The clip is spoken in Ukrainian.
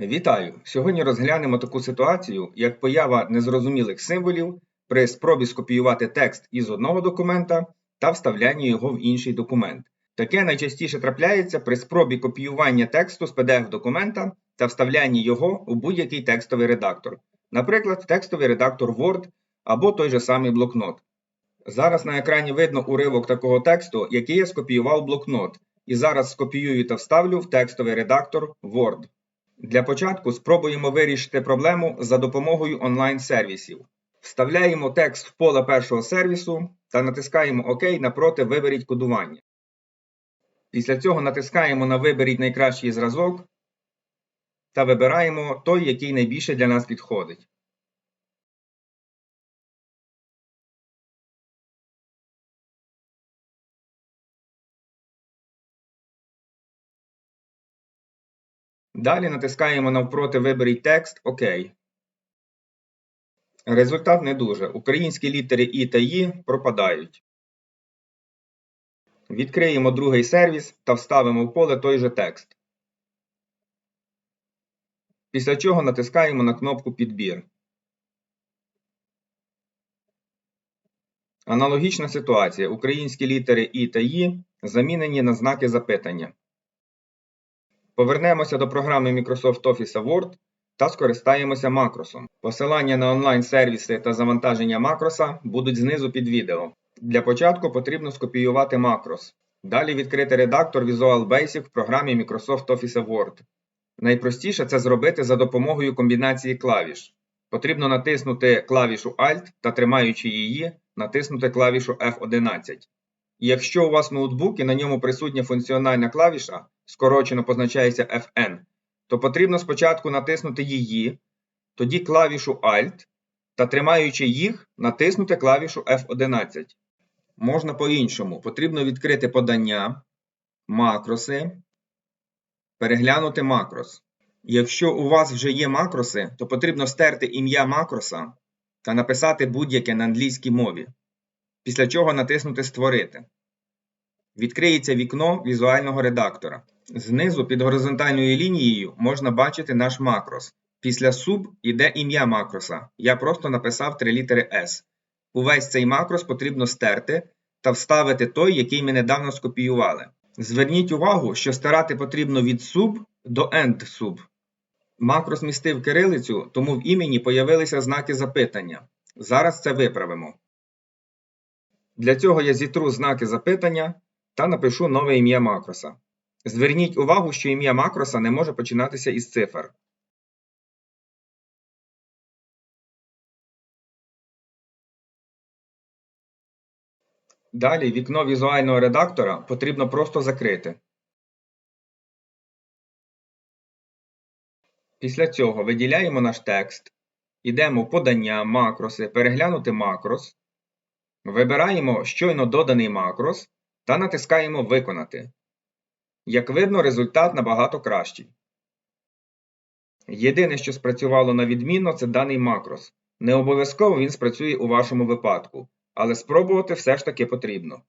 Вітаю! Сьогодні розглянемо таку ситуацію, як поява незрозумілих символів при спробі скопіювати текст із одного документа та вставляння його в інший документ. Таке найчастіше трапляється при спробі копіювання тексту з PDF-документа та вставляння його у будь-який текстовий редактор, наприклад, текстовий редактор Word або той же самий блокнот. Зараз на екрані видно уривок такого тексту, який я скопіював блокнот, і зараз скопіюю та вставлю в текстовий редактор Word. Для початку спробуємо вирішити проблему за допомогою онлайн-сервісів. Вставляємо текст в поле першого сервісу та натискаємо ОК напроти Виберіть кодування. Після цього натискаємо на Виберіть найкращий зразок та вибираємо той, який найбільше для нас підходить. Далі натискаємо навпроти Виберіть текст ОК. Результат не дуже. Українські літери І та І пропадають. Відкриємо другий сервіс та вставимо в поле той же текст. Після чого натискаємо на кнопку Підбір. Аналогічна ситуація. Українські літери І та І замінені на знаки запитання. Повернемося до програми Microsoft Office Word та скористаємося макросом. Посилання на онлайн-сервіси та завантаження макроса будуть знизу під відео. Для початку потрібно скопіювати макрос. Далі відкрити редактор Visual Basic в програмі Microsoft Office Word. Найпростіше це зробити за допомогою комбінації клавіш. Потрібно натиснути клавішу Alt та тримаючи її, натиснути клавішу F11. І якщо у вас ноутбук і на ньому присутня функціональна клавіша, скорочено позначається Fn, то потрібно спочатку натиснути її, тоді клавішу Alt та тримаючи їх, натиснути клавішу F11. Можна по-іншому. Потрібно відкрити подання, макроси, переглянути макрос. Якщо у вас вже є макроси, то потрібно стерти ім'я макроса та написати будь-яке на англійській мові, після чого натиснути Створити. Відкриється вікно візуального редактора. Знизу під горизонтальною лінією можна бачити наш макрос. Після sub йде ім'я макроса. Я просто написав три літери S. Увесь цей макрос потрібно стерти та вставити той, який ми недавно скопіювали. Зверніть увагу, що стирати потрібно від sub до end sub. Макрос містив кирилицю, тому в імені появилися знаки запитання. Зараз це виправимо. Для цього я зітру знаки запитання та напишу нове ім'я макроса. Зверніть увагу, що ім'я макроса не може починатися із цифр. Далі вікно візуального редактора потрібно просто закрити. Після цього виділяємо наш текст, йдемо в подання, макроси, переглянути макрос, вибираємо щойно доданий макрос та натискаємо Виконати. Як видно, результат набагато кращий. Єдине, що спрацювало на відмінно, це даний макрос. Не обов'язково він спрацює у вашому випадку, але спробувати все ж таки потрібно.